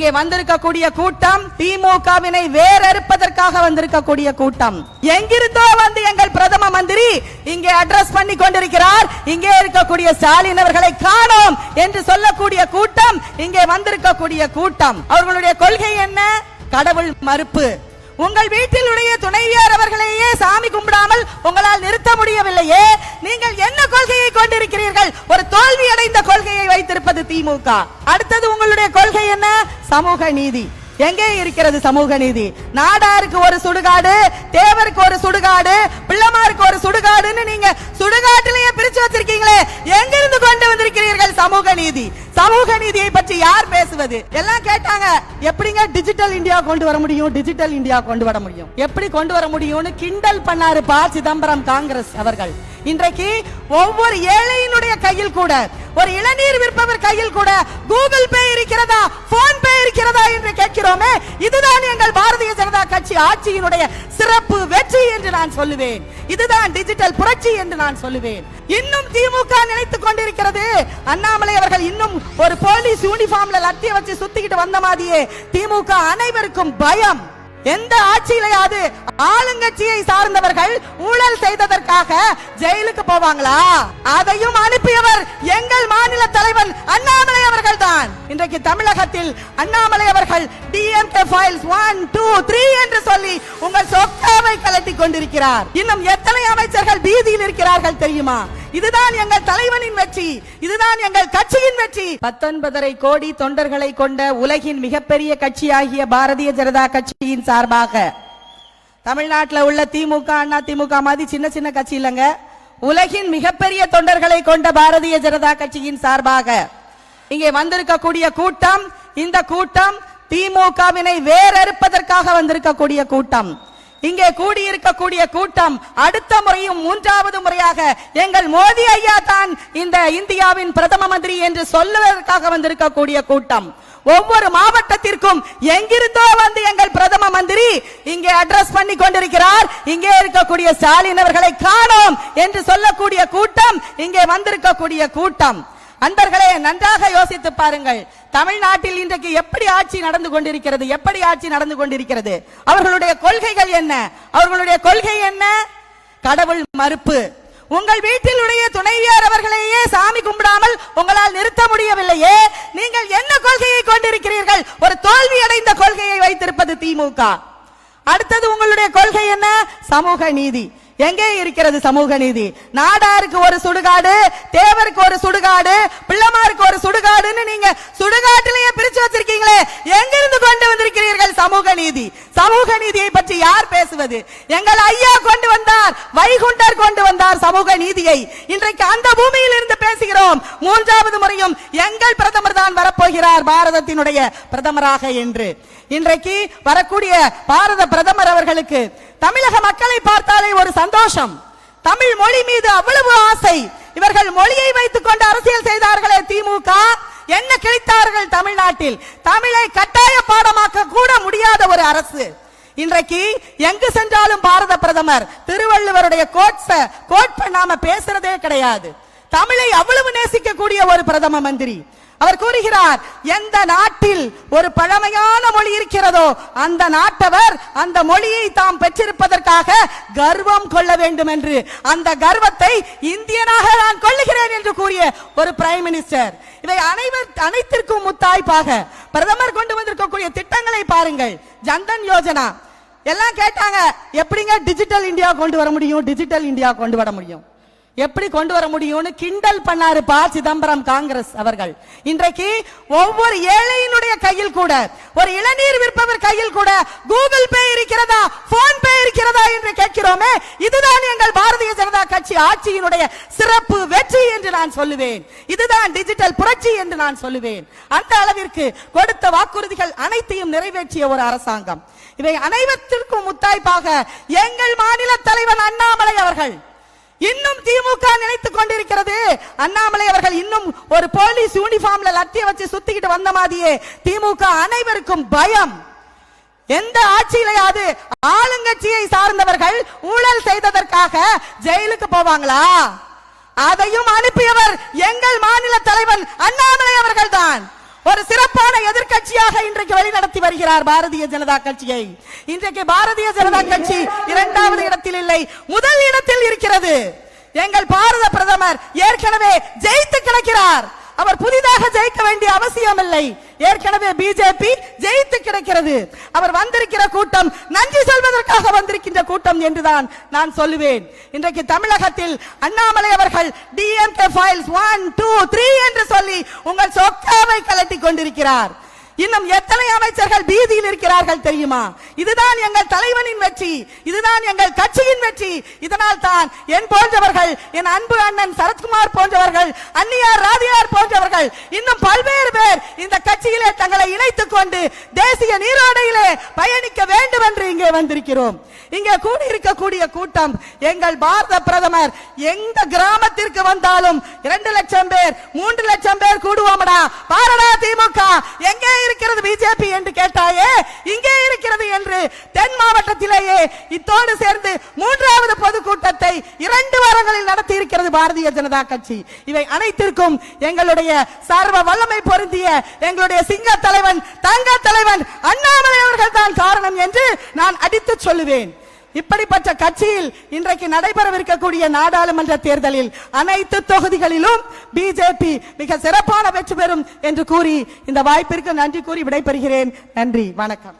இங்கே வந்திருக்கக்கூடிய கூட்டம் திமுகவினை வேறறுப்பதற்காக வந்திருக்கக்கூடிய கூட்டம். எங்கிருந்தோ வந்து எங்கள் பிரதம மந்திரி இங்கே அட்ரஸ் பண்ணி கொண்டிருக்கிறார். இங்கே இருக்கக்கூடிய ஸ்டாலின் அவர்களை காணோம் என்று சொல்லக்கூடிய கூட்டம் இங்கே வந்திருக்கக்கூடிய கூட்டம். அவர்களுடைய கொள்கை என்ன? கடவுள் மறுப்பு. உங்கள் வீட்டிலுடைய துணைவியார் அவர்களையே சாமி கும்பிடாமல் உங்களால் நிறுத்த முடியவில்லையே. நீங்கள் என்ன கொள்கையை கொண்டிருக்கிறீர்கள்? ஒரு தோல்வி அடைந்த கொள்கையை வைத்திருப்பது திமுக. அடுத்தது உங்களுடைய கொள்கை என்ன? சமூக நீதி. எங்கே இருக்கிறது சமூக நீதி? நாடாருக்கு ஒரு சுடுகாடு தேவருக்கு ஒரு சுடுகாடு பிள்ளமாருக்கு ஒரு சுடுகாடுன்னு நீங்க சுடுகாட்டிலேயே பிரிச்சு வச்சிருக்கீங்களே. எங்கிருந்து கொண்டு வந்திருக்கிறீர்கள் சமூக நீதி? சமூக நீதியை பற்றி யார் பேசுவது? எல்லாம் கேட்டாங்க. எப்படிங்க டிஜிட்டல் இந்தியா கொண்டு வர முடியும்? டிஜிட்டல் இந்தியா கொண்டு வர முடியும்? எப்படி கொண்டு வர முடியும்னு கிண்டல் பண்ணாரு பா சிதம்பரம் காங்கிரஸ் அவர்கள். இன்றைக்கு ஒவ்வொரு ஏழையினுடைய கையில் கூட ஒரு இளநீர் விற்பவர் கையில் கூட கூகுள் பே இருக்கிறதா போன் பே இருக்கிறதா என்று கேட்கிறோமே இதுதான் எங்கள் பாரதிய ஜனதா கட்சி ஆட்சியினுடைய சிறப்பு வெற்றி என்று நான் சொல்லுவேன். இதுதான் டிஜிட்டல் புரட்சி என்று நான் சொல்லுவேன். இன்னும் திமுக நினைத்துக் கொண்டிருக்கிறது. அண்ணாமலை அவர்கள் இன்னும் ஒரு போலீஸ் யூனிஃபார்ம்ல லத்திய வச்சு சுத்திக்கிட்டு வந்த மாதிரியே திமுக அனைவருக்கும் பயம். எந்த ஆட்சியிலையாவது ஆளுங்கட்சியை சார்ந்தவர்கள் ஊழல் செய்ததற்காக ஜெயிலுக்கு போவாங்களா? அதையும் அனுப்பியவர் எங்கள் மாநில தலைவன் அண்ணாமலை அவர்கள் தான் இன்றைக்கு தமிழகத்தில் அண்ணாமலை அவர்கள் DMK files one two three என்று சொல்லி உங்கள் சொத்தாவை கலட்டி கொண்டிருக்கிறார். இன்னும் எத்தனை அமைச்சர்கள் பீதியில் இருக்கிறார்கள் தெரியுமா? இதுதான் எங்கள் தலைவனின் வெற்றி. இதுதான் எங்கள் கட்சியின் வெற்றி. பத்தொன்பதரை கோடி தொண்டர்களை கொண்ட உலகின் மிகப்பெரிய கட்சியாகிய பாரதிய ஜனதா கட்சியின் சார்பாக தமிழ்நாட்டில் உள்ள திமுக அண்ணா திமுக மாதிரி சின்ன சின்ன கட்சி இல்லைங்க. உலகின் மிகப்பெரிய தொண்டர்களை கொண்ட பாரதிய ஜனதா கட்சியின் சார்பாக இங்கே வந்திருக்கக்கூடிய கூட்டம் இந்த கூட்டம் திமுகவினை வேறறுப்பதற்காக வந்திருக்கக்கூடிய கூட்டம். இங்கே கூடியிருக்கக்கூடிய கூட்டம் அடுத்த முறையும் மூன்றாவது முறையாக எங்கள் மோடி ஐயா தான் இந்த இந்தியாவின் பிரதம மந்திரி என்று சொல்லுவதற்காக வந்திருக்கக்கூடிய கூட்டம். ஒவ்வொரு மாவட்டத்திற்கும் எங்கிருந்தோ வந்து எங்கள் பிரதம மந்திரி இங்கே அட்ரஸ் பண்ணி கொண்டிருக்கிறார். இங்கே இருக்கக்கூடிய ஸ்டாலின் அவர்களை காணோம் என்று சொல்லக்கூடிய கூட்டம் இங்கே வந்திருக்கக்கூடிய கூட்டம். அன்பர்களே நன்றாக யோசித்து பாருங்கள். தமிழ்நாட்டில் இன்றைக்கு எப்படி ஆட்சி நடந்து கொண்டிருக்கிறது? எப்படி ஆட்சி நடந்து கொண்டிருக்கிறது? அவர்களுடைய கொள்கைகள் என்ன? அவர்களுடைய கொள்கை என்ன? கடவுள் மறுப்பு. உங்கள் வீட்டிலுடைய துணைவியார் அவர்களையே சாமி கும்பிடாமல் உங்களால் நிறுத்த முடியவில்லையே. நீங்கள் என்ன கொள்கையை கொண்டிருக்கிறீர்கள்? ஒரு தோல்வி அடைந்த கொள்கையை வைத்திருப்பது திமுக அடுத்தது உங்களுடைய கொள்கை என்ன? சமூக நீதி. எங்கே இருக்கிறது சமூக நீதி? நாடாருக்கு ஒரு சுடுகாடு தேவருக்கு ஒரு சுடுகாடு பிள்ளமாருக்கு ஒரு சுடுகாடுன்னு நீங்க சுடுகாட்டிலேயே பிரிச்சு வச்சிருக்கீங்களே. எங்கிருந்து கொண்டு வந்திருக்கிறீர்கள் சமூக நீதி? சமூக நீதியை பற்றி யார் பேசுவது? எங்கள் ஐயா கொண்டு வந்தார் வைகுண்டர் கொண்டு வந்தார் சமூக நீதியை. இன்றைக்கு அந்த பூமியில் இருந்து பேசுகிறோம். மூன்றாவது முறையும் எங்கள் பிரதமர் தான் வரப்போகிறார் பாரதத்தினுடைய பிரதமராக என்று. இன்றைக்கு வரக்கூடிய பாரத பிரதமர் அவர்களுக்கு தமிழக மக்களை பார்த்தாலே ஒரு சந்தோஷம். தமிழ் மொழி மீது அவ்வளவு ஆசை. இவர்கள் மொழியை வைத்துக் கொண்டு அரசியல் செய்தார்களே திமுக. என்ன கிழித்தார்கள் தமிழ்நாட்டில்? தமிழை கட்டாய பாடமாக்க கூட முடியாத ஒரு அரசு. இன்றைக்கு எங்கு சென்றாலும் பாரத பிரதமர் திருவள்ளுவருடைய கோட்ஸ கோட் பண்ணாம பேசுறதே கிடையாது. தமிழை அவ்வளவு நேசிக்கக்கூடிய ஒரு பிரதம மந்திரி. அவர் கூறுகிறார் எந்த நாட்டில் ஒரு பழமையான மொழி இருக்கிறதோ அந்த நாட்டவர் அந்த மொழியை தாம் பெற்றிருப்பதற்காக கர்வம் கொள்ள வேண்டும் என்று அந்த கர்வத்தை இந்தியனாக நான் கொள்ளுகிறேன் என்று கூறிய ஒரு பிரைம் மினிஸ்டர் இவை அனைவர் அனைத்திற்கும் முத்தாய்ப்பாக பிரதமர் கொண்டு வந்திருக்கக்கூடிய திட்டங்களை பாருங்கள். ஜன்தன் யோஜனா. எல்லாம் கேட்டாங்க எப்படிங்க டிஜிட்டல் இந்தியா கொண்டு வர முடியும்? டிஜிட்டல் இந்தியா கொண்டு வர முடியும்? எப்படி கொண்டு வர முடியும்னு கிண்டல் பண்ணாரு ப. சிதம்பரம் காங்கிரஸ் அவர்கள். இன்றைக்கு ஒவ்வொரு ஏழையினுடைய கையில் கூட ஒரு இளநீர் விற்பவர் கையில் கூட கூகுள் பே இருக்கிறதா போன் பே இருக்கிறதா என்று கேட்கிறோமே இதுதான் எங்கள் பாரதிய ஜனதா கட்சி ஆட்சியினுடைய சிறப்பு வெற்றி என்று நான் சொல்லுவேன். இதுதான் டிஜிட்டல் புரட்சி என்று நான் சொல்லுவேன். அந்த அளவிற்கு கொடுத்த வாக்குறுதிகள் அனைத்தையும் நிறைவேற்றிய ஒரு அரசாங்கம். இவை அனைவத்திற்கும் முத்தாய்ப்பாக எங்கள் மாநில தலைவன் அண்ணாமலை அவர்கள். இன்னும் திமுக நினைத்துக் கொண்டிருக்கிறது. அண்ணாமலை அவர்கள் இன்னும் ஒரு போலீஸ் யூனிஃபார்ம்ல லத்திய வச்சு சுத்திக்கிட்டு வந்த மாதிரியே திமுக அனைவருக்கும் பயம். எந்த ஆட்சியிலையாவது ஆளுங்கட்சியை சார்ந்தவர்கள் ஊழல் செய்ததற்காக ஜெயிலுக்கு போவாங்களா? அதையும் அனுப்பியவர் எங்கள் மாநில தலைவன் அண்ணாமலை அவர்கள் தான் ஒரு சிறப்பான எதிர்க்கட்சியாக இன்றைக்கு வழிநடத்தி வருகிறார் பாரதிய ஜனதா கட்சியை. இன்றைக்கு பாரதிய ஜனதா கட்சி இரண்டாவது இடத்தில் இல்லை முதல் இடத்தில் இருக்கிறது. எங்கள் பாரத பிரதமர் ஏற்கனவே ஜெயித்து கிடக்கிறார். அவர் புதிதாக ஜெயிக்க வேண்டிய அவசியம் இல்லை ஏற்கனவே பிஜேபி ஜெயித்து கிடக்கிறது. அவர் வந்திருக்கிற கூட்டம் நன்றி சொல்வதற்காக வந்திருக்கின்ற கூட்டம் என்றுதான் நான் சொல்லுவேன். இன்றைக்கு தமிழகத்தில் அண்ணாமலை அவர்கள் DMK files one two three என்று சொல்லி உங்கள் சொக்காவை கலட்டி கொண்டிருக்கிறார். இன்னும் எத்தனை அமைச்சர்கள் பீதியில் இருக்கிறார்கள் தெரியுமா? இதுதான் எங்கள் தலைவனின் வெற்றி. இதுதான் எங்கள் கட்சியின் வெற்றி. இதனால் தான் என் போன்றவர்கள் என் அன்பு அண்ணன் சரத்குமார் போன்றவர்கள் அன்னியார் ராதியார் போன்றவர்கள் இன்னும் பல்வேறு பேர் இந்த கட்சியிலே தங்களை இணைத்துக் கொண்டு தேசிய நீரோடையிலே பயணிக்க வேண்டும் என்று இங்கே வந்திருக்கிறோம். இங்கே கூடியிருக்கக்கூடிய கூட்டம் எங்கள் பாரத பிரதமர். எந்த கிராமத்திற்கு வந்தாலும் இரண்டு லட்சம் பேர் மூன்று லட்சம் பேர் கூடுவோம்டா. பாரடா திமுக எங்கே இருக்கிறது பிஜேபி என்று கேட்டாயே இங்கே இருக்கிறது என்று தென் மாவட்டத்திலேயே இத்தோடு சேர்ந்து மூன்றாவது பொதுக்கூட்டத்தை இரண்டு வாரங்களில் நடத்தி இருக்கிறது பாரதிய ஜனதா கட்சி. இவை அனைத்திற்கும் எங்களுடைய சர்வ வல்லமை பொருந்திய எங்களுடைய சிங்க தலைவன் தங்க தலைவன் அண்ணாமலை அவர்கள் தான் காரணம் என்று நான் அடித்து சொல்லுவேன். இப்படிப்பட்ட கட்சியில் இன்றைக்கு நடைபெறவிருக்கக்கூடிய நாடாளுமன்ற தேர்தலில் அனைத்து தொகுதிகளிலும் பிஜேபி மிக சிறப்பான வெற்றி பெறும் என்று கூறி இந்த வாய்ப்பிற்கு நன்றி கூறி விடைபெறுகிறேன். நன்றி. வணக்கம்.